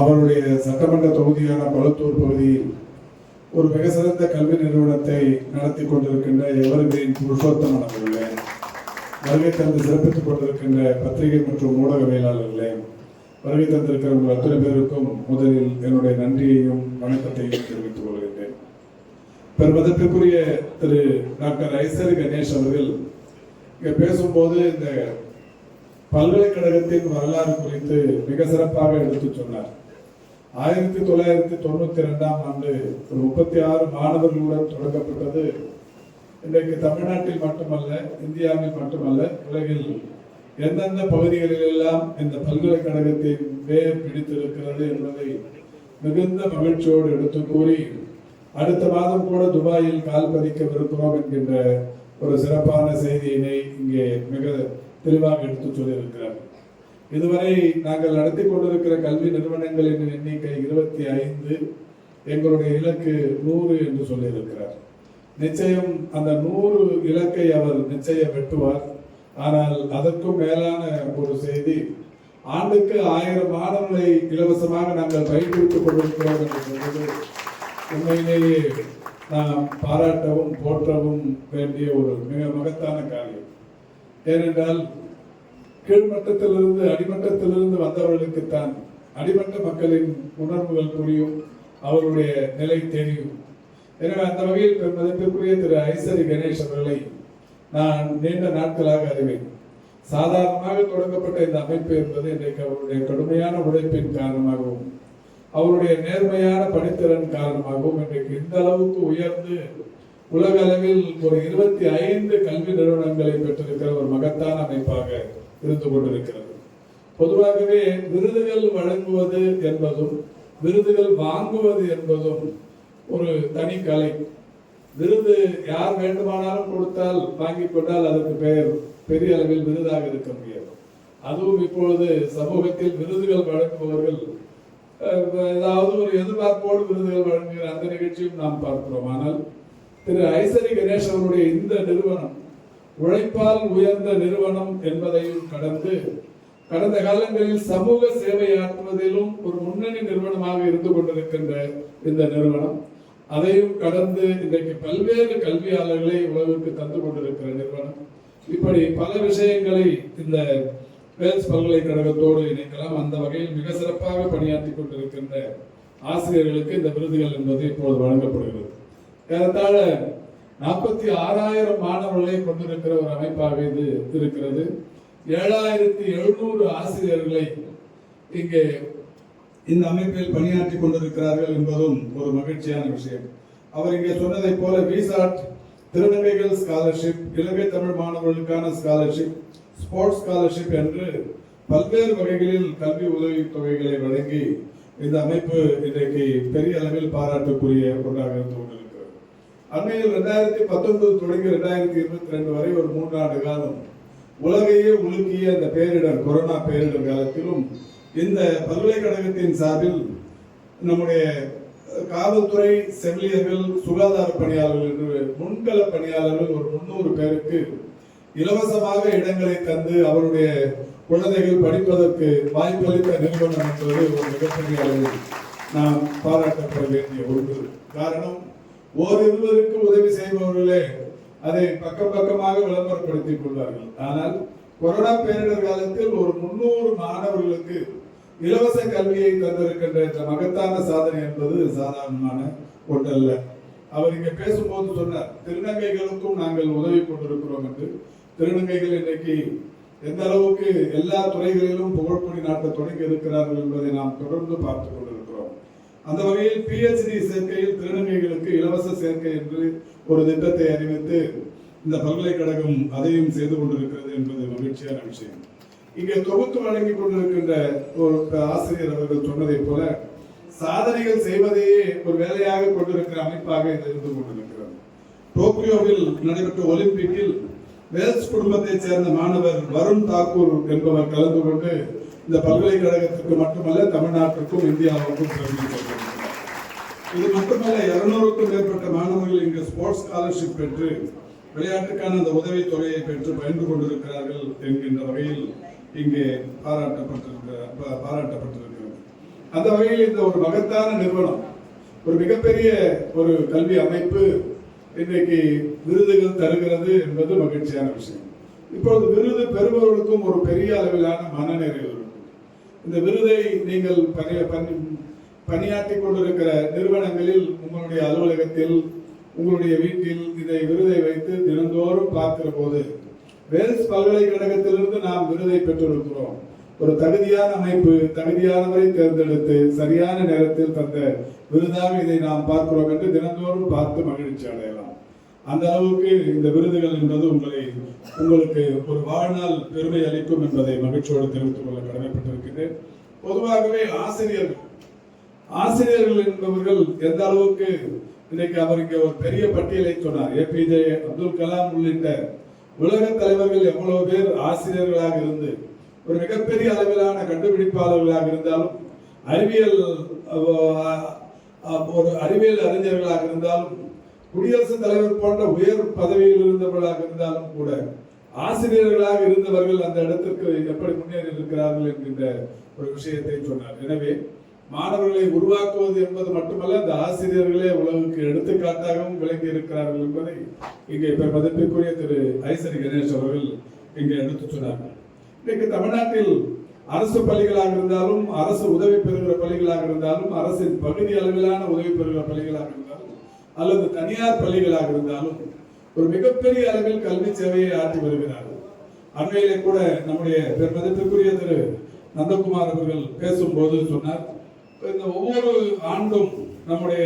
அவருடைய சட்டமன்ற தொகுதியான கொளத்தூர் பகுதியில் ஒரு மிக சிறந்த கல்வி நிறுவனத்தை நடத்தி கொண்டிருக்கின்ற எவர்கிரீன் புருஷோத்தமன் அவர்களே வருகை தந்து சிறப்பித்துக் கொண்டிருக்கின்ற பத்திரிகை மற்றும் ஊடகவியலாளர்களே வருகை தந்திருக்கிற உங்கள் அத்தனை பேருக்கும் முதலில் என்னுடைய நன்றியையும் வணக்கத்தையும் தெரிவித்துக் கொள்கின்றேன். பெருமதத்திற்குரிய திரு டாக்டர் ஐசரி கணேஷ் அவர்கள் இங்கே பேசும்போது இந்த பல்கலைக்கழகத்தின் வரலாறு குறித்து மிக சிறப்பாக எடுத்துச் சொன்னார். ஆயிரத்தி தொள்ளாயிரத்தி தொண்ணூத்தி ரெண்டாம் ஆண்டு ஒரு முப்பத்தி ஆறு மாணவர்களுடன் தொடங்கப்பட்டது. இன்றைக்கு தமிழ்நாட்டில் மட்டுமல்ல இந்தியாவில் மட்டுமல்ல உலகில் எந்தெந்த பகுதிகளிலெல்லாம் இந்த பல்கலைக்கழகத்தின் வேர் பிடித்திருக்கிறது என்பதை மிகுந்த மகிழ்ச்சியோடு எடுத்து கூறி அடுத்த மாதம் கூட துபாயில் கால் பதிக்கவிருக்கிறோம் என்கின்ற ஒரு சிறப்பான செய்தியினை இங்கே மிக தெளிவாக எடுத்து சொல்லியிருக்கிறார். இதுவரை நாங்கள் நடத்தி கொண்டிருக்கிற கல்வி நிறுவனங்களின் எண்ணிக்கை இருபத்தி ஐந்து. எங்களுடைய இலக்கு நூறு என்று சொல்லியிருக்கிறார். நிச்சயம் அந்த நூறு இலக்கை அவர் நிச்சயம் வெட்டுவார். ஆனால் அதற்கும் மேலான ஒரு செய்தி ஆண்டுக்கு ஆயிரம் மாணவர்களை இலவசமாக நாங்கள் பயிற்றுவித்துக் கொண்டிருக்கிறோம் என்று சொல்வது உண்மையிலேயே நாம் பாராட்டவும் போற்றவும் வேண்டிய ஒரு மிக மகத்தான காரியம். ஏனென்றால் கீழ்மட்டத்திலிருந்து அடிமட்டத்திலிருந்து வந்தவர்களுக்குத்தான் அடிமட்ட மக்களின் உணர்வுகள் புரியும் அவருடைய நிலை தெரியும். எனவே அந்த வகையில் பெருமதிப்பிற்குரிய திரு ஐசரி கணேஷ் அவர்களை நான் நீண்ட நாட்களாக அறிவேன். சாதாரணமாக தொடங்கப்பட்ட இந்த அமைப்பு என்பது இன்றைக்கு அவருடைய கடுமையான உழைப்பின் காரணமாகவும் அவருடைய நேர்மையான பணித்திறன் காரணமாகவும் இன்றைக்கு இந்த அளவுக்கு உயர்ந்து உலக அளவில் ஒரு இருபத்தி ஐந்து கல்வி நிறுவனங்களை பெற்றிருக்கிற ஒரு மகத்தான அமைப்பாக இருந்து கொண்டிருக்கிறது. பொதுவாகவே விருதுகள் வழங்குவது என்பதும் விருதுகள் வாங்குவது என்பதும் ஒரு தனி கலை. விருது யார் வேண்டுமானாலும் கொடுத்தால் வாங்கிக் கொண்டால் அதற்கு பெயர் பெரிய அளவில் விருதாக இருக்க முடியாது. அதுவும் இப்பொழுது சமூகத்தில் விருதுகள் வழங்குபவர்கள் ஏதாவது ஒரு எதிர்பார்ப்போடு விருதுகள் வழங்குகிற அந்த நிகழ்ச்சியும் நாம் பார்க்கிறோம். ஆனால் திரு ஐசரி கணேஷ் அவருடைய இந்த நிறுவனம் உழைப்பால் உயர்ந்த நிறுவனம் என்பதையும் கடந்து கடந்த காலங்களில் சமூக சேவை ஆற்றுவதிலும் ஒரு முன்னணி நிறுவனமாக இருந்து கொண்டிருக்கின்ற இந்த நிறுவனம் அதையும் கடந்து இன்றைக்கு பல்வேறு கல்வியாளர்களை உலகிற்கு தந்து கொண்டிருக்கிற நிறுவனம். இப்படி பல விஷயங்களை இந்த வேல்ஸ் பல்கலைக்கழகத்தோடு இணைக்கலாம். அந்த வகையில் மிக சிறப்பாக பணியாற்றி கொண்டிருக்கின்ற ஆசிரியர்களுக்கு இந்த விருதுகள் என்பது இப்பொழுது வழங்கப்படுகிறது. ஏறத்தாழ நாற்பத்தி ஆறாயிரம் மாணவர்களை கொண்டிருக்கிற ஒரு அமைப்பாக இது இருக்கிறது. ஏழாயிரத்தி எழுநூறு ஆசிரியர்களை இங்கே இந்த அமைப்பில் பணியாற்றி கொண்டிருக்கிறார்கள் என்பதும் ஒரு மகிழ்ச்சியான விஷயம். அவர் இங்கே சொன்னதைப் போல விசாட் திருநங்கைகள் ஸ்காலர்ஷிப் இலங்கை தமிழ் மாணவர்களுக்கான ஸ்காலர்ஷிப் ஸ்போர்ட்ஸ் ஸ்காலர்ஷிப் என்று பல்வேறு வகைகளில் கல்வி உதவித் தொகைகளை வழங்கி இந்த அமைப்பு இன்றைக்கு பெரிய அளவில் பாராட்டுக்குரிய ஒன்றாக இருந்து கொண்டிருக்கிறது. அண்மையில் ரெண்டாயிரத்தி பத்தொன்பது தொடங்கி ரெண்டாயிரத்தி இருபத்தி ரெண்டு வரை ஒரு மூன்றாண்டு காலம் உலகையே உலுக்கிய அந்த பேரிடர் கொரோனா பேரிடர் காலத்திலும் இந்த பல்கலைக்கழகத்தின் சார்பில் நம்முடைய காவல்துறை செவிலியர்கள் சுகாதார பணியாளர்கள் என்று முன்கள பணியாளர்கள் ஒரு முன்னூறு பேருக்கு இலவசமாக இடங்களை தந்து அவருடைய குழந்தைகள் படிப்பதற்கு வாய்ப்பளித்த நிறுவனம் என்பது ஒரு மிகப்பெரிய அளவில் நாம் பாராட்டப்பட வேண்டிய ஒன்று. காரணம் ஓரிருவருக்கு உதவி செய்பவர்களே அதை பக்கம் பக்கமாக விளம்பரப்படுத்திக் கொள்வார்கள். ஆனால் கொரோனா பேரிடர் காலத்தில் ஒரு முன்னூறு மாணவர்களுக்கு இலவச கல்வியை தந்திருக்கின்ற இந்த மகத்தான சாதனை என்பது சாதாரணமான ஒன்றல்ல. அவர் இங்க பேசும்போது சொன்னார் திருநங்கைகளுக்கும் நாங்கள் உதவி கொண்டிருக்கிறோம் என்று. திருநங்கைகள் இன்னைக்கு எந்த அளவுக்கு எல்லா துறைகளிலும் புகழ்பொடி நாட்ட தொடங்கி இருக்கிறார்கள் என்பதை நாம் தொடர்ந்து பார்த்துக் கொண்டிருக்கிறோம் அந்த வகையில் பிஹெச்டி சேர்க்கையில் திருநங்கைகளுக்கு இலவச சேர்க்கை என்று ஒரு திட்டத்தை அறிவித்து இந்த பல்கலைக்கழகம் அதையும் செய்து கொண்டிருக்கிறது என்பது மகிழ்ச்சியான விஷயம். இங்கே தொகுத்து வழங்கி கொண்டிருக்கின்ற ஒரு ஆசிரியர் அவர்கள் சொன்னதைப் போல சாதனைகள் செய்வதையே ஒரு வேலையாக கொண்டிருக்கிற அமைப்பாக இது இருந்து கொண்டிருக்கிறது. டோக்கியோவில் நடைபெற்ற ஒலிம்பிக்கில் வேல்ஸ் குடும்பத்தைச் சேர்ந்த மாணவர் வருண் தாக்கூர் என்பவர் கலந்து கொண்டு இந்த பல்கலைக்கழகத்திற்கு மட்டுமல்ல தமிழ்நாட்டிற்கும் இந்தியாவுக்கும் பெருமை இது மட்டுமல்ல இருநூறுக்கும் மேற்பட்ட மாணவர்கள் இங்கு ஸ்போர்ட்ஸ் ஸ்காலர்ஷிப் பெற்று விளையாட்டுக்கான அந்த உதவி தொகையை பெற்று பயின்று கொண்டிருக்கிறார்கள் என்கின்ற வகையில் இங்கே பாராட்டப்பட்டிருக்க பாராட்டப்பட்டிருக்கிறது. அந்த வகையில் இந்த ஒரு மகத்தான நிறுவனம் ஒரு மிகப்பெரிய ஒரு கல்வி அமைப்பு இன்றைக்கு விருதுகள் தருகிறது என்பது மகிழ்ச்சியான விஷயம். இப்பொழுது விருது பெறுபவர்களுக்கும் ஒரு பெரிய அளவிலான மனநிறைவு இருக்கும் இந்த விருதை நீங்கள் பணி பணி பணியாற்றி கொண்டிருக்கிற நிறுவனங்களில் உங்களுடைய அலுவலகத்தில் உங்களுடைய வீட்டில் இதை விருதை வைத்து தினந்தோறும் பார்க்கிற போது வேல்ஸ் பல்கலைக்கழகத்திலிருந்து நாம் விருதை பெற்றிருக்கிறோம். ஒரு தகுதியான அமைப்பு தகுதியானவரை தேர்ந்தெடுத்து சரியான நேரத்தில் தந்த விருதாக இதை நாம் பார்க்கிறோம் என்று தினந்தோறும் பார்த்து மகிழ்ச்சி அடையலாம். அந்த அளவுக்கு இந்த விருதுகள் என்பது உங்களை உங்களுக்கு ஒரு வாழ்நாள் பெருமை அளிக்கும் என்பதை மகிழ்ச்சியோடு தெரிவித்துக் கொள்ள கடமைப்பட்டிருக்கிறேன் பொதுவாகவே ஆசிரியர்கள் ஆசிரியர்கள் என்பவர்கள் எந்த அளவுக்கு இன்னைக்கு அவர் இங்கே ஒரு பெரிய பட்டியலை சொன்னார். ஏபிஜே அப்துல் கலாம் உள்ளிட்ட உலக தலைவர்கள் எவ்வளவு பேர் ஆசிரியர்களாக இருந்து ஒரு மிகப்பெரிய அளவிலான கண்டுபிடிப்பாளர்களாக இருந்தாலும் அறிவியல் ஒரு அறிவியல் அறிஞர்களாக இருந்தாலும் குடியரசுத் தலைவர் போன்ற உயர் பதவியில் இருந்தவர்களாக இருந்தாலும் கூட ஆசிரியர்களாக இருந்தவர்கள் அந்த இடத்திற்கு எப்படி முன்னேறி இருக்கிறார்கள் என்கின்ற ஒரு விஷயத்தை சொன்னார். எனவே மாணவர்களை உருவாக்குவது என்பது மட்டுமல்ல இந்த ஆசிரியர்களே உலகுக்கு எடுத்துக்காட்டாகவும் விளங்கி இருக்கிறார்கள் என்பதை இங்கே இப்ப மதிப்பிற்குரிய திரு ஐசரி கணேஷ் அவர்கள் இங்கே எடுத்து சொன்னார்கள் இன்னைக்கு தமிழ்நாட்டில் அரசு பள்ளிகளாக இருந்தாலும் அரசு உதவி பெறுகிற பள்ளிகளாக இருந்தாலும் அரசின் பகுதி அளவிலான உதவி பெறுகிற பள்ளிகளாக இருந்தாலும் அல்லது தனியார் பள்ளிகளாக இருந்தாலும் ஒரு மிகப்பெரிய அளவில் கல்வி சேவையை ஆற்றி வருகிறார்கள். அண்மையிலே கூட நம்முடைய பெருமதிப்பிற்குரிய திரு நந்தகுமார் அவர்கள் பேசும்போது சொன்னார். இந்த ஒவ்வொரு ஆண்டும் நம்முடைய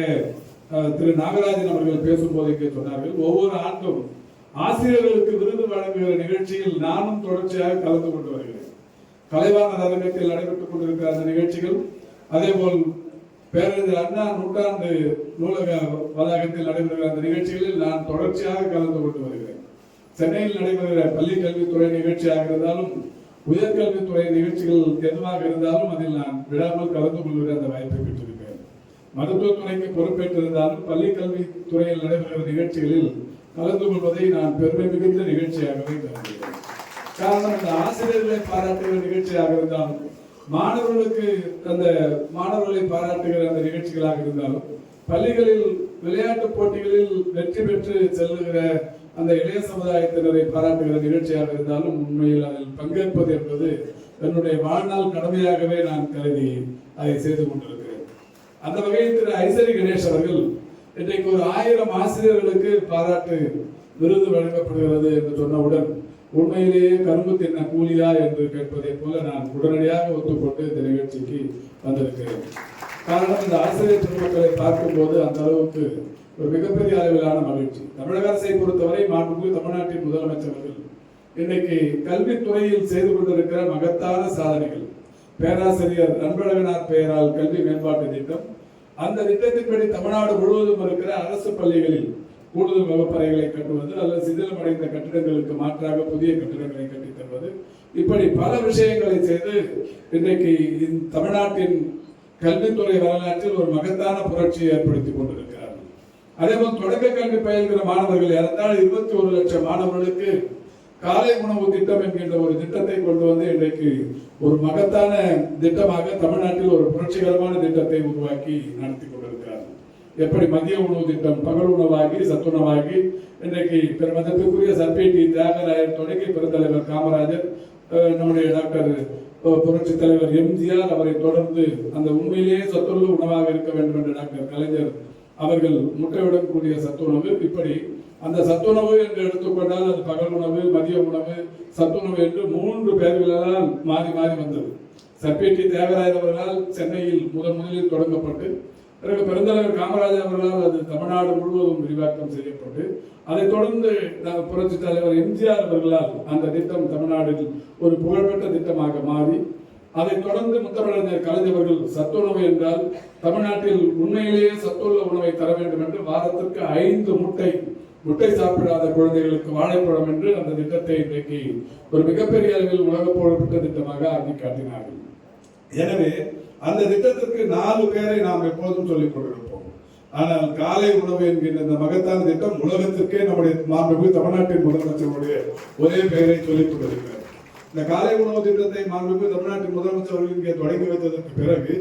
திரு நாகராஜன் அவர்கள் பேசும்போது இங்கே சொன்னார்கள். ஒவ்வொரு ஆண்டும் ஆசிரியர்களுக்கு விருது வழங்குகிற நிகழ்ச்சியில் நானும் தொடர்ச்சியாக கலந்து கொண்டு வருகிறேன். கலைவாணர் அரங்கத்தில் நடைபெற்றுக் கொண்டிருக்கிற அந்த நிகழ்ச்சிகள் அதேபோல் பேரறிஞர் அண்ணா நூற்றாண்டு நூலக வளாகத்தில் நடைபெறுகிற அந்த நிகழ்ச்சிகளில் நான் தொடர்ச்சியாக கலந்து கொண்டு வருகிறேன். சென்னையில் நடைபெறுகிற பள்ளி கல்வித்துறை நிகழ்ச்சியாக இருந்தாலும் உயர்கல்வித்துறை நிகழ்ச்சிகள் எதுவாக இருந்தாலும் அதில் நான் விடாமல் கலந்து கொள்கிற அந்த வாய்ப்பை பெற்றிருக்கிறேன். மருத்துவத்துறைக்கு பொறுப்பேற்றிருந்தாலும் பள்ளி கல்வித்துறையில் நடைபெறுகிற நிகழ்ச்சிகளில் கலந்து கொள்வதை நான் பெருமை மிகுந்த நிகழ்ச்சியாகவே கருதுகிறேன். காரணம் இந்த ஆசிரியர்களை பாராட்டுகிற நிகழ்ச்சியாக இருந்தாலும் மாணவர்களுக்கு அந்த மாணவர்களை பாராட்டுகிற அந்த நிகழ்ச்சிகளாக இருந்தாலும் பள்ளிகளில் விளையாட்டு போட்டிகளில் வெற்றி பெற்று செல்லுகிற அந்த இளைய சமுதாயத்தினரை பாராட்டுகிற நிகழ்ச்சியாக இருந்தாலும் உண்மையில் அதில் பங்கேற்பது என்பது என்னுடைய வாழ்நாள் கடமையாகவே நான் கருதி அதை செய்து கொண்டிருக்கிறேன். அந்த வகையில் திரு ஐசரி கணேஷ் அவர்கள் இன்றைக்கு ஒரு ஆயிரம் ஆசிரியர்களுக்கு பாராட்டு விருது வழங்கப்படுகிறது என்று சொன்னவுடன் உண்மையிலேயே கரும்பு தின்ன கூலியா என்று கேட்பதை போல நான் உடனடியாக ஒத்துக்கொண்டு இந்த நிகழ்ச்சிக்கு வந்திருக்கிறேன். காரணம் இந்த ஆசிரியர் பெருமக்களை பார்க்கும்போது அந்த அளவுக்கு ஒரு மிகப்பெரிய அளவிலான மகிழ்ச்சி. தமிழக அரசை பொறுத்தவரை மாண்புமிகு தமிழ்நாட்டின் முதலமைச்சர்கள் இன்னைக்கு கல்வித்துறையில் செய்து கொண்டிருக்கிற மகத்தான சாதனைகள். பேராசிரியர் அன்பழகனார் பெயரால் கல்வி மேம்பாட்டு திட்டம். அந்த திட்டத்தின்படி தமிழ்நாடு முழுவதும் இருக்கிற அரசு பள்ளிகளில் கூடுதல் வகுப்பறைகளை கட்டுவது அல்லது சிதிலமடைந்த கட்டிடங்களுக்கு மாற்றாக புதிய கட்டிடங்களை கட்டித் தருவது. இப்படி பல விஷயங்களை செய்து இன்றைக்கு தமிழ்நாட்டின் கல்வித்துறை வரலாற்றில் ஒரு மகத்தான புரட்சியை ஏற்படுத்திக் கொண்டிருக்கிறார்கள். அதேபோல் தொடக்க கல்வி பயில்கிற மாணவர்கள் இறந்தால் இருபத்தி ஒரு லட்சம் மாணவர்களுக்கு காலை உணவு திட்டம் என்கின்ற ஒரு திட்டத்தை கொண்டு வந்து இன்றைக்கு ஒரு மகத்தான திட்டமாக தமிழ்நாட்டில் ஒரு புரட்சிகரமான திட்டத்தை உருவாக்கி நடத்தி கொண்டிருக்கிறார் எப்படி மதிய உணவு திட்டம் பகல் உணவாகி சத்துணவாகி இன்றைக்கு பெருமதத்துக்குரிய சர்பேட்டி தியாகராயர் தொடங்கி பெருந்தலைவர் காமராஜர் நம்முடைய டாக்டர் புரட்சி தலைவர் எம்ஜிஆர் அவரை தொடர்ந்து அந்த உண்மையிலேயே சத்துள்ள உணவாக இருக்க வேண்டும் என்ற டாக்டர் கலைஞர் அவர்கள் முட்டையுடன் கூடிய சத்துணவு இப்படி அந்த சத்துணவு என்று எடுத்துக்கொண்டால் அது பகல் உணவு மதிய உணவு சத்துணவு என்று மூன்று பெயர்களால் மாறி மாறி வந்தது. சர்பேட்டி தேவராயர் அவர்களால் சென்னையில் முதன் முதலில் தொடங்கப்பட்டு பிறகு பெருந்தலைவர் காமராஜர் அவர்களால் அது தமிழ்நாடு முழுவதும் விரிவாக்கம் செய்யப்பட்டு அதைத் தொடர்ந்து புரட்சி தலைவர் எம்ஜிஆர் அவர்களால் அந்த திட்டம் தமிழ்நாட்டில் ஒரு புகழ்பெற்ற திட்டமாக மாறி அதைத் தொடர்ந்து முத்தமிழறிஞர் கலைஞர்கள் சத்துணவு என்றால் தமிழ்நாட்டில் உண்மையிலேயே சத்துள்ள உணவை தர வேண்டும் என்று வாரத்திற்கு ஐந்து முட்டை முட்டை சாப்பிடாத குழந்தைகளுக்கு வாழைப்பழம் என்று அந்த திட்டத்தை இன்றைக்கு ஒரு மிகப்பெரிய அளவில் உலக புகழ்பெற்ற திட்டமாக ஆக்கி காட்டினார்கள். எனவே அந்த திட்டத்திற்கு நாலு பேரை நாம் எப்போதும் சொல்லிக் கொண்டிருப்போம். ஆனால் காலை உணவு என்கின்ற இந்த மகத்தான திட்டம் உலகத்திற்கே நம்முடைய மாண்புமிகு தமிழ்நாட்டின் முதலமைச்சருடைய ஒரே பெயரை சொல்லிக் கொண்டிருக்கிறார் இந்த காலை உணவு திட்டத்தை மாண்புமிகு தமிழ்நாட்டின் முதலமைச்சர் இங்கே தொடங்கி வைத்ததற்கு பிறகு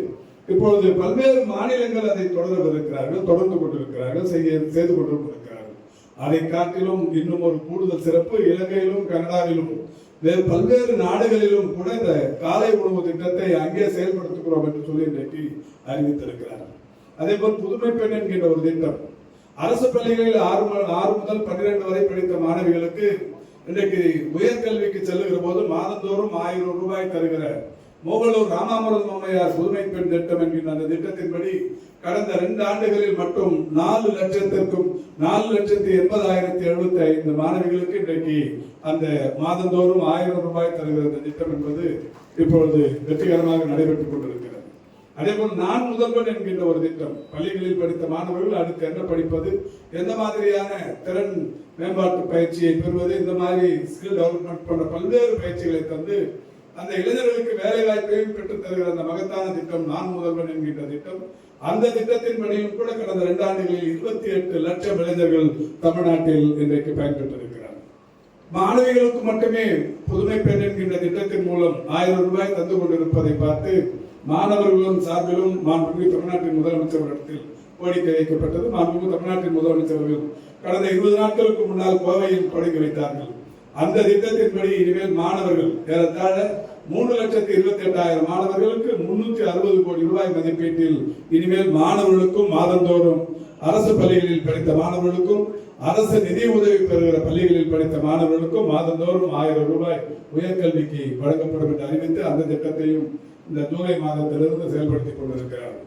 இப்பொழுது பல்வேறு மாநிலங்கள் அதை தொடரவிருக்கிறார்கள் தொடர்ந்து கொண்டிருக்கிறார்கள் செய்ய செய்து கொண்டிருக்கிறார்கள். அதை காட்டிலும் இன்னும் ஒரு கூடுதல் சிறப்பு இலங்கையிலும் கனடாவிலும் வேறு பல்வேறு நாடுகளிலும் கூட இந்த காலை உணவு திட்டத்தை அங்கே செயல்படுத்துகிறோம் என்று சொல்லி இன்றைக்கு அறிவித்திருக்கிறார். அதே போல் புதுமை பெண் என்கின்ற ஒரு திட்டம். அரசு பள்ளிகளில் ஆறு ஆறு முதல் பன்னிரண்டு வரை படித்த மாணவிகளுக்கு இன்றைக்கு உயர்கல்விக்கு செல்லுகிற போது மாதந்தோறும் ஆயிரம் ரூபாய் தருகிற மோகலூர் ராமாமிரதம் அம்மையார் புதுமை பெண் திட்டம் என்கின்ற அந்த திட்டத்தின்படி கடந்த ரெண்டு ஆண்டுகளில் மட்டும் நாலு லட்சத்திற்கும் நாலு லட்சத்தி எண்பதாயிரத்தி எழுபத்தி ஐந்து மாணவிகளுக்கு இன்றைக்கு அந்த மாதந்தோறும் ஆயிரம் ரூபாய் தருகிற அந்த திட்டம் என்பது இப்பொழுது வெற்றிகரமாக நடைபெற்றுக் கொண்டிருக்கிறது. அதேபோல் நான் முதல்வன் என்கின்ற ஒரு திட்டம். பள்ளிகளில் படித்த மாணவர்கள் அடுத்து என்ன படிப்பது? எந்த மாதிரியான திறன் மேம்பாட்டு பயிற்சியை பெறுவது? இந்த மாதிரி ஸ்கில் டெவலப்மெண்ட் போன்ற பல்வேறு பயிற்சிகளை தந்து அந்த இளைஞர்களுக்கு வேலை வாய்ப்பையும் பெற்றுத் தருகிற அந்த மகத்தான திட்டம் நான் முதல்வன் என்கின்ற திட்டம். அந்த திட்டத்தின்படியும் கூட கடந்த இரண்டு ஆண்டுகளில் இருபத்தி எட்டு லட்சம் இளைஞர்கள் தமிழ்நாட்டில் இன்றைக்கு பயன்பெற்றிருக்கிறார் மாணவிகளுக்கு மட்டுமே புதுமை பெண் என்கின்ற திட்டத்தின் மூலம் ஆயிரம் ரூபாய் தந்து கொண்டிருப்பதை பார்த்து மாணவர்களும் சார்பிலும் மாண்புமிகு தமிழ்நாட்டின் முதலமைச்சர் இடத்தில் கோரிக்கை வைக்கப்பட்டது. மாண்புமிகு தமிழ்நாட்டின் முதலமைச்சர்கள் கடந்த இருபது நாட்களுக்கு முன்னால் கோவையில் தொடங்கி வைத்தார்கள். அந்த திட்டத்தின்படி இனிமேல் மாணவர்கள் ஏறத்தாழ மூணு லட்சத்தி இருபத்தி எட்டாயிரம் மாணவர்களுக்கு முன்னூத்தி அறுபது கோடி ரூபாய் மதிப்பீட்டில் இனிமேல் மாணவர்களுக்கும் மாதந்தோறும் அரசு பள்ளிகளில் படித்த மாணவர்களுக்கும் அரசு நிதி உதவி பெறுகிற பள்ளிகளில் படித்த மாணவர்களுக்கும் மாதந்தோறும் ஆயிரம் ரூபாய் உயர்கல்விக்கு வழங்கப்படும் என்று அறிவித்து அந்த திட்டத்தையும் இந்த ஜூலை மாதத்திலிருந்து செயல்படுத்திக் கொண்டிருக்கிறார்கள்.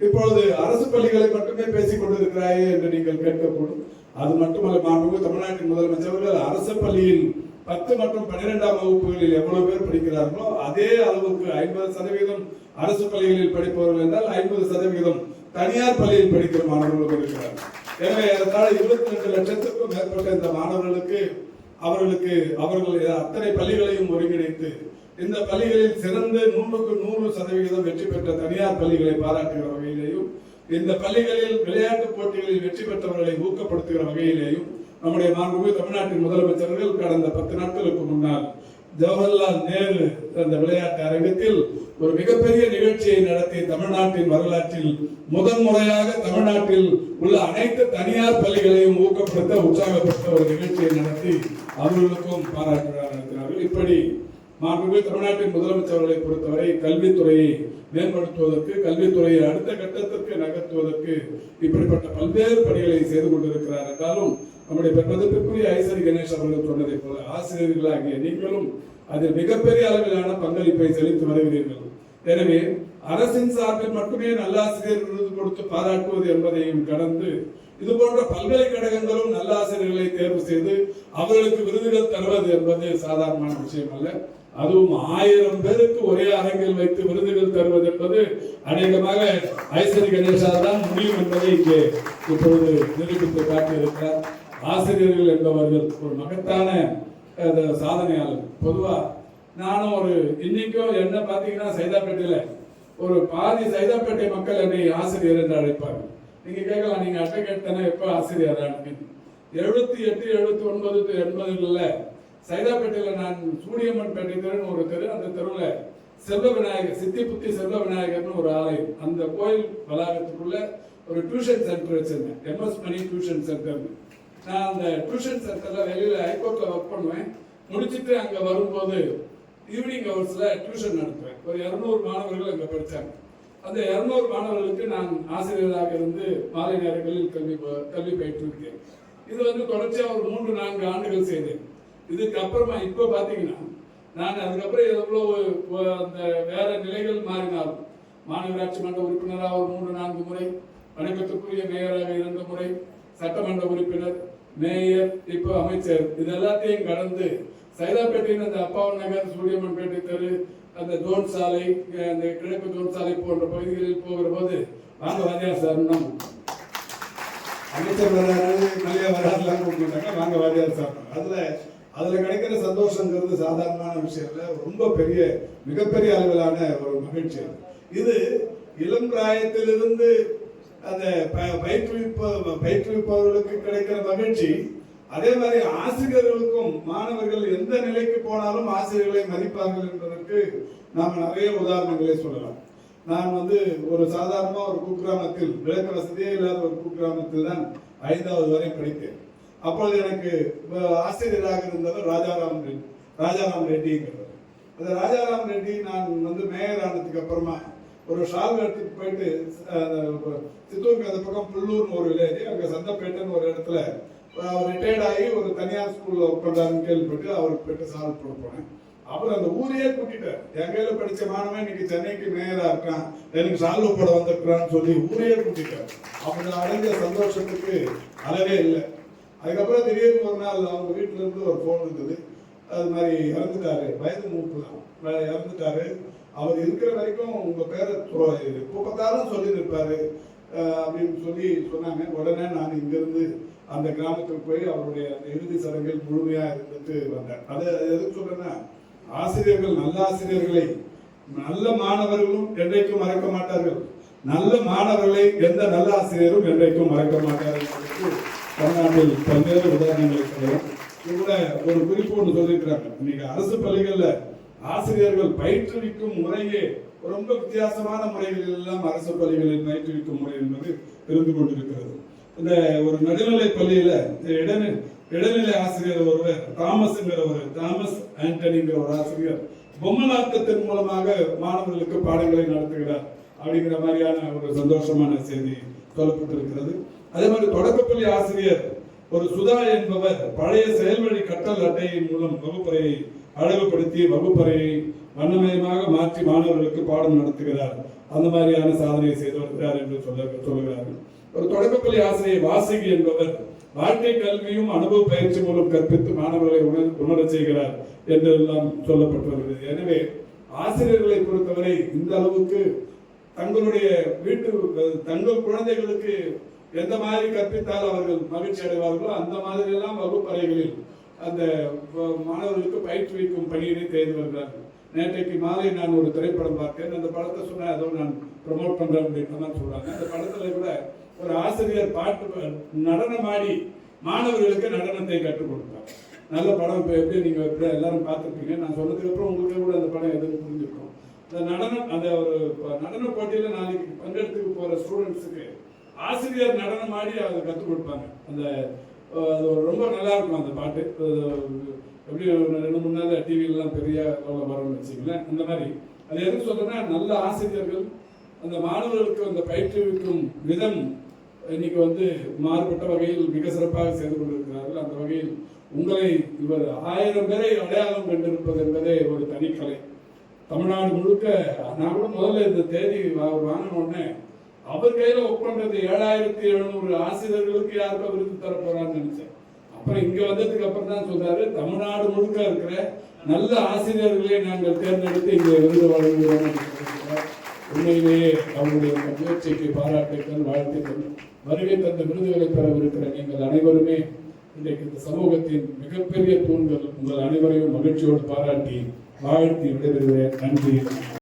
இப்பொழுது அரசு பள்ளிகளை மட்டுமே பேசிக் கொண்டிருக்கிறாயே என்று நீங்கள் கேட்கக்கூடும். அது மட்டுமல்ல மாண்புமிகு தமிழ்நாட்டின் முதலமைச்சர் அவர்கள் அரசு பள்ளியில் பத்து மற்றும் பன்னிரெண்டாம் வகுப்புகளில் எவ்வளவு பேர் படிக்கிறார்களோ அதே அளவுக்கு ஐம்பது சதவீதம் அரசு பள்ளிகளில் படிப்பவர்கள் என்றால் ஐம்பது சதவீதம் தனியார் பள்ளியில் படிக்கிற மாணவர்களும் இருக்கிறார்கள் எனவே ஏறத்தாழ இருபத்தி ரெண்டு லட்சத்துக்கும் மேற்பட்ட இந்த மாணவர்களுக்கு அவர்களுக்கு அவர்கள் அத்தனை பள்ளிகளையும் ஒருங்கிணைத்து இந்த பள்ளிகளில் சிறந்து நூறுக்கு நூறு சதவிகிதம் வெற்றி பெற்ற தனியார் பள்ளிகளை பாராட்டுகிற வகையிலேயும் இந்த பள்ளிகளில் விளையாட்டு போட்டிகளில் வெற்றி பெற்றவர்களை ஊக்கப்படுத்துகிற வகையிலேயும் நம்முடைய மாண்புமிகு தமிழ்நாட்டின் முதலமைச்சர்கள் கடந்த பத்து நாட்களுக்கு முன்னால் ஜவஹர்லால் நேரு அந்த விளையாட்டு அரங்கத்தில் ஒரு மிகப்பெரிய நிகழ்ச்சியை நடத்தி தமிழ்நாட்டின் வரலாற்றில் முதன் முறையாக தமிழ்நாட்டில் உள்ள அனைத்து தனியார் பள்ளிகளையும் ஊக்கப்படுத்த உற்சாகப்படுத்த ஒரு நிகழ்ச்சியை நடத்தி அவர்களுக்கும் பாராட்டு விழா நடத்தினார்கள் இப்படி மாண்புமிகு தமிழ்நாட்டின் முதலமைச்சர்களை பொறுத்தவரை கல்வித்துறையை மேம்படுத்துவதற்கு கல்வித்துறையை அடுத்த கட்டத்திற்கு நகர்த்துவதற்கு இப்படிப்பட்ட பல்வேறு பணிகளை செய்து கொண்டிருக்கிறார் என்றாலும் நம்முடைய பெருமதிப்பிற்குரிய ஐசரி கணேஷ் அவர்கள் சொன்னதை போல ஆசிரியர்களாகிய நீங்களும் அதில் மிகப்பெரிய அளவிலான பங்களிப்பை செலுத்தி வருகிறீர்கள். எனவே அரசின் சார்பில் மட்டுமே நல்லாசிரியர் விருது கொடுத்து பாராட்டுவது என்பதையும் கடந்து இது போன்ற பல்கலைக்கழகங்களும் நல்லாசிரியர்களை தேர்வு செய்து அவர்களுக்கு விருதுகள் தருவது என்பது சாதாரணமான விஷயம் அல்ல அதுவும் ஆயிரம் பேருக்கு ஒரே அரங்கில் வைத்து விருதுகள் தருவது என்பது அநேகமாக ஐசரி கணேசா தான் முடியும் என்பதை இங்கே இப்பொழுது நிரூபித்து காட்டியிருக்கிறார். ஆசிரியர்கள் என்பவர்கள் ஒரு மகத்தான அந்த சாதனையாளர். பொதுவா நானும் ஒரு இன்னைக்கும் என்ன பார்த்தீங்கன்னா சைதாப்பேட்டையில ஒரு பாதி சைதாப்பேட்டை மக்கள் என்னை ஆசிரியர் என்று அழைப்பார்கள். நீங்க கேட்கலாம் நீங்க அட்டை தானே எப்ப ஆசிரியர் எழுபத்தி எட்டு எழுபத்தி ஒன்பது எண்பதுல சைதாப்பேட்டையில் நான் சூரியம்மன் பேட்டை தெருன்னு ஒரு தெரு அந்த தெருவில் செல்வ விநாயகர் சித்தி புத்தி செல்வ விநாயகர்னு ஒரு ஆலயம். அந்த கோயில் வளாகத்துக்குள்ள ஒரு டியூஷன் சென்டர் வச்சிருந்தேன். எம்எஸ் மணி டியூஷன் சென்டர்னு நான் அந்த டியூஷன் சென்டரில் வெளியில் ஹைகோர்ட்டில் ஒர்க் பண்ணுவேன். முடிச்சுட்டு அங்கே வரும்போது ஈவினிங் ஹவர்ஸில் டியூஷன் நடத்துவேன். ஒரு இரநூறு மாணவர்கள் அங்கே படித்தாங்க அந்த இரநூறு மாணவர்களுக்கு நான் ஆசிரியராக இருந்து மாலை நேரங்களில் கல்வி ப- கல்வி பயிற்றுவிக்கிறேன் இது வந்து தொடர்ச்சியாக ஒரு மூன்று நான்கு ஆண்டுகள் செய்தேன். இதுக்கு அப்புறமா இப்போ பார்த்தீங்கன்னா நான் அதுக்கப்புறம் எவ்வளோ அந்த வேற நிலைகள் மாறினாலும் மாநகராட்சி மன்ற உறுப்பினராக ஒரு மூன்று நான்கு முறை வணக்கத்துக்குரிய மேயராக இரண்டு முறை சட்டமன்ற உறுப்பினர் மேயர் இப்போ அமைச்சர் இது எல்லாத்தையும் கடந்து சைதாப்பேட்டையின் அந்த அப்பாவன் நகர் சூரியம்மன் பேட்டை தெரு அந்த தோன் சாலை அந்த கிழக்கு தோன் சாலை போன்ற பகுதிகளில் போகிற போது வாங்க வாத்தியார் சார் அமைச்சர் வராது நல்ல வராதுலாம் கூப்பிட்டாங்க வாங்க வாத்தியார் சார். அதில் அதுல கிடைக்கிற சந்தோஷங்கிறது சாதாரணமான விஷயம் இல்ல. ரொம்ப பெரிய மிகப்பெரிய அளவிலான ஒரு மகிழ்ச்சி அது. இது இளம் பிராயத்திலிருந்து அந்த ப- பயிற்றுவிப்ப பயிற்றுவிப்பவர்களுக்கு கிடைக்கிற மகிழ்ச்சி. அதே மாதிரி ஆசிரியர்களுக்கும் மாணவர்கள் எந்த நிலைக்கு போனாலும் ஆசிரியர்களை மதிப்பார்கள் என்பதற்கு நாம் நிறைய உதாரணங்களை சொல்லலாம். நான் வந்து ஒரு சாதாரணமாக ஒரு குக்கிராமத்தில் விளக்க வசதியே இல்லாத ஒரு குக்கிராமத்தில் தான் ஐந்தாவது வரை படித்தேன். அப்பொழுது எனக்கு ஆசிரியராக இருந்தவர் ராஜாராம் ரெட்டி ராஜாராம் ரெட்டிங்கிறவர். அந்த ராஜாராம் ரெட்டி நான் வந்து மேயர் ஆனதுக்கு அப்புறமா ஒரு ஷால் எடுத்துட்டு போயிட்டு சித்தூருக்கு அந்த பக்கம் புல்லூர்னு ஒரு வில்லேஜ் அங்கே சந்தப்பேட்டைன்னு ஒரு இடத்துல அவர் ரிட்டையர்ட் ஆகி ஒரு தனியார் ஸ்கூலில் ஒர்க் பண்ணுறாருன்னு கேள்விப்பட்டு அவருக்கு போயிட்டு சால் போட போனேன். அப்புறம் அந்த ஊரையே கூட்டிட்டார். என் கையில படித்த மாணவன் இன்னைக்கு சென்னைக்கு மேயராக இருக்கான். எனக்கு சால்வ போட வந்திருக்கிறான்னு சொல்லி ஊரையே கூட்டிட்டார். அப்படி அடைஞ்ச சந்தோஷத்துக்கு அளவே இல்லை. அதுக்கப்புறம் திடீர்னு ஒரு நாள் அவங்க வீட்டில் இருந்து ஒரு ஃபோன் இருந்தது அது மாதிரி இறந்துட்டாரு. வயது மூப்பு தான் இறந்துட்டாரு. அவர் இருக்கிற வரைக்கும் உங்கள் பேரை கூப்பத்தாலும் சொல்லி இருப்பாரு அப்படின்னு சொல்லி சொன்னாங்க. உடனே நான் இங்கேருந்து அந்த கிராமத்துக்கு போய் அவருடைய அந்த இறுதி சடங்கில் முழுமையாக இருந்துட்டு வந்தேன். அது எதுக்கு சொல்கிறேன்னா ஆசிரியர்கள் நல்ல ஆசிரியர்களை நல்ல மாணவர்களும் என்றைக்கும் மறக்க மாட்டார்கள். நல்ல மாணவர்களை எந்த நல்ல ஆசிரியரும் என்றைக்கும் மறக்க மாட்டார்கள். தமிழ்நாட்டில் பல்வேறு உதாரணங்களை சொல்லலாம் கூட ஒரு குறிப்பு ஒன்று சொல்லியிருக்கிறாங்க. இன்னைக்கு அரசு பள்ளிகளில் ஆசிரியர்கள் பயிற்றுவிக்கும் முறையே ரொம்ப வித்தியாசமான முறைகள் எல்லாம் அரசு பள்ளிகளில் பயிற்றுவிக்கும் முறை என்பது இருந்து கொண்டிருக்கிறது. இந்த ஒரு நடுநிலை பள்ளியில இந்த இடைநிலை ஆசிரியர் ஒருவர் தாமஸ்ங்கிற ஒரு தாமஸ் ஆண்டனிங்கிற ஒரு ஆசிரியர் பொம்மலாட்டத்தின் மூலமாக மாணவர்களுக்கு பாடங்களை நடத்துகிறார். அப்படிங்கிற மாதிரியான ஒரு சந்தோஷமான செய்தி சொல்லப்பட்டிருக்கிறது அதே மாதிரி தொடக்கப்பள்ளி ஆசிரியர் ஒரு சுதா என்பவர் பழைய செயல்வழி கற்றல் அட்டையின் மூலம் வகுப்பறையை அழகுபடுத்தி வகுப்பறையை வண்ணமயமாக மாற்றி மாணவர்களுக்கு பாடம் நடத்துகிறார். அந்த மாதிரியான சாதனையை செய்து வருகிறார் என்று சொல்ல சொல்லுகிறார்கள் ஒரு தொடக்கப்பள்ளி ஆசிரியர் வாசகி என்பவர் வாழ்க்கை கல்வியும் அனுபவ பயிற்சி மூலம் கற்பித்து மாணவர்களை உணர் உணரச் செய்கிறார் என்றெல்லாம் சொல்லப்பட்டு வருகிறது எனவே ஆசிரியர்களை பொறுத்தவரை இந்த அளவுக்கு தங்களுடைய வீட்டு தங்கள் குழந்தைகளுக்கு எந்த மாதிரி கற்பித்தால் அவர்கள் மகிழ்ச்சி அடைவார்களோ அந்த மாதிரி எல்லாம் வகுப்பறைகளில் அந்த மாணவர்களுக்கு பயிற்றுவிக்கும் பணியினை செய்து வருகிறார்கள். நேற்றைக்கு மாலை நான் ஒரு திரைப்படம் பார்த்தேன். அந்த படத்தை சொன்னா ஏதோ நான் ப்ரமோட் பண்றேன் அப்படின்னு மாதிரி சொல்றாங்க. அந்த படத்துல கூட ஒரு ஆசிரியர் பாட்டு நடனமாடி மாணவர்களுக்கு நடனத்தை கற்றுக் கொடுத்தார். நல்ல படம். இப்போ எப்படி நீங்கள் எப்படி எல்லாரும் பார்த்துருப்பீங்க? நான் சொன்னதுக்கப்புறம் உங்களுக்கு கூட அந்த படம் எதுவும் புரிஞ்சுருக்கோம். அந்த நடனம் அந்த ஒரு நடன போட்டியில் நாளைக்கு பங்கெடுத்துக்கு போகிற ஸ்டூடெண்ட்ஸுக்கு ஆசிரியர் நடனம் ஆடி அதை கற்றுக் கொடுப்பாங்க. அந்த அது ரொம்ப நல்லா இருக்கும் அந்த பாட்டு. எப்படி ரெண்டு மூணு நாள் டிவிலலாம் பெரிய அளவில் வரும்னு வச்சுங்களேன் அந்த மாதிரி. அது எதுக்கு சொல்கிறேன்னா நல்ல ஆசிரியர்கள் அந்த மாணவர்களுக்கு அந்த பயிற்றுவிக்கும் விதம் இன்னைக்கு வந்து மாறுபட்ட வகையில் மிக சிறப்பாக செய்து கொண்டிருக்கிறார்கள். அந்த வகையில் உங்களை இவர் ஆயிரம் பேரை அடையாளம் கண்டிருப்பது என்பதே ஒரு தனிக்கலை. தமிழ்நாடு முழுக்க நான் கூட முதல்ல இந்த தேதி வாங்கின உடனே அவர் கையில ஒப்பந்தது ஏழாயிரத்தி எழுநூறு ஆசிரியர்களுக்கு யாருக்கும் விருது தர போறான்னு நினைச்சேன். அப்புறம் இங்க வந்ததுக்கு அப்புறம் தான் சொல்றாரு தமிழ்நாடு முழுக்க இருக்கிற நல்ல ஆசிரியர்களை நாங்கள் தேர்ந்தெடுத்து இங்கே விருது வழங்குகிறோம் உண்மையிலேயே அவருடைய முயற்சிக்கு பாராட்டுக்கள் வாழ்த்துக்கள் வருகை தந்த விருதுகளை பெறவிருக்கிற நீங்கள் அனைவருமே இன்றைக்கு இந்த சமூகத்தின் மிகப்பெரிய தூண்கள் உங்கள் அனைவரையும் மகிழ்ச்சியோடு பாராட்டி வாழ்த்தி விடைபெறுகிறேன். நன்றி.